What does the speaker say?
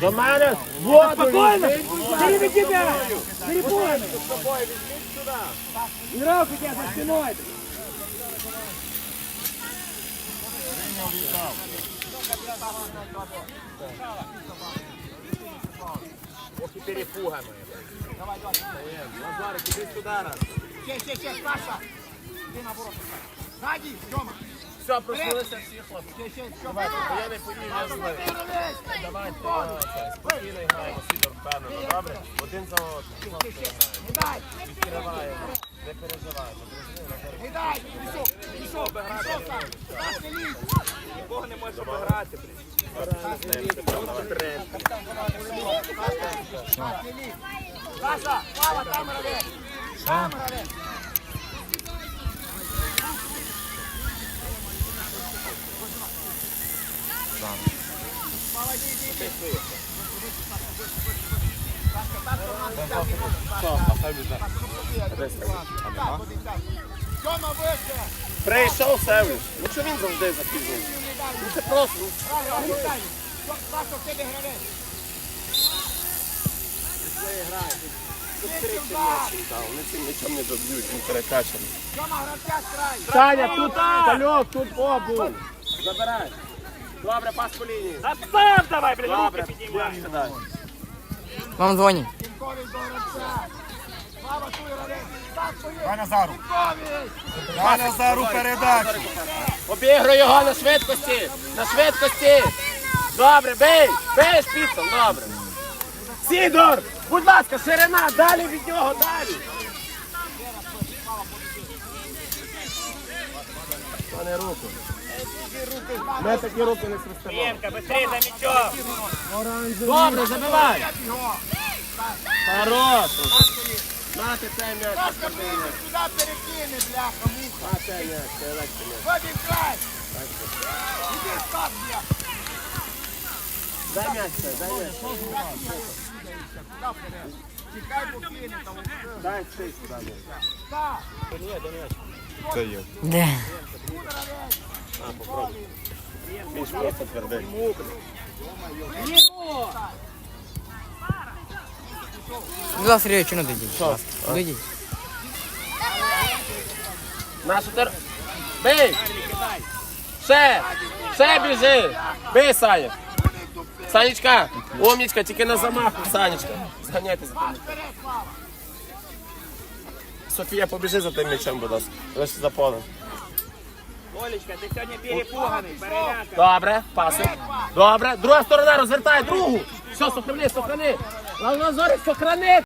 До мене воду. Спокойно! Переведи тебя! Перепугай! И руку у тебя за спиной! Ох і перепугами. Назарик, іди сюди раз. Ще, ще, ще, Саша! Іди на ворота. Ззаді, Тьома! Все, проснулися всі хлопці. Ще, ще, бо я не поїв, я знаю. Давайте, давайте. Спокійно граємо, Сідор, впевнено, добре? Один за одним. Не дай! Відкриваємо. Не переживайте. Не дай! Пішов! Пішов! Пішов, Саша! Саша, лізь! Нікого не може обіграти, блін. Саша, лізь! Вверх! Слава, йди, Прийшов Севлюш. Ну що він завжди запізнює? Ну це просто. Вони цим нічим не доб'ють, він перекачаний. Саня, тут Тальок, тут обув. Забирай. Добре, пас по лінії. А давай, блядь, руки піднімай. Вам дзвонять. Кінкович до гравця! Слава, туй гравець! Так! Дай Назару. Дай Назару передачу. Обігруй його на швидкості. На швидкості. Добре, бей. Бей шпіцом, добре. Сідор, будь ласка, ширина, далі від нього, далі. Пане руку. Ми такі руки не свистимо. Ємка, быстрее за мячом. Добре, забивай. Хорош. Нати цей м'яч. Сашка, ближче сюди перекине, бляха, муха! На цей м'яч, це легкий м'яч. Вадим, край! Іди, став, бляха! Дай м'яч, цей, дай м'яч. Куди вперед? Чекай, покине там. Дай цей сюди. м'яч. Так, Це є. Де? А, Він ж просто твердий. Будь ласка, Сергійович, ну дойдіть. будь ласка. Дойдіть. Нашу тер... Бей! Ще! Ще біжи! Бей, Саня! Санечка! Умнічка, тільки на замаху, Санечка. Зганяйте за тим. Софія, побіжи за тим м'ячем, будь ласка. Лише за полем. Олечка, ти сьогодні перепуганий, переляка. Добре, паси. Добре. Друга сторона, розвертай другу. Все, сохрани, сохрани. Лазорик, сохрани.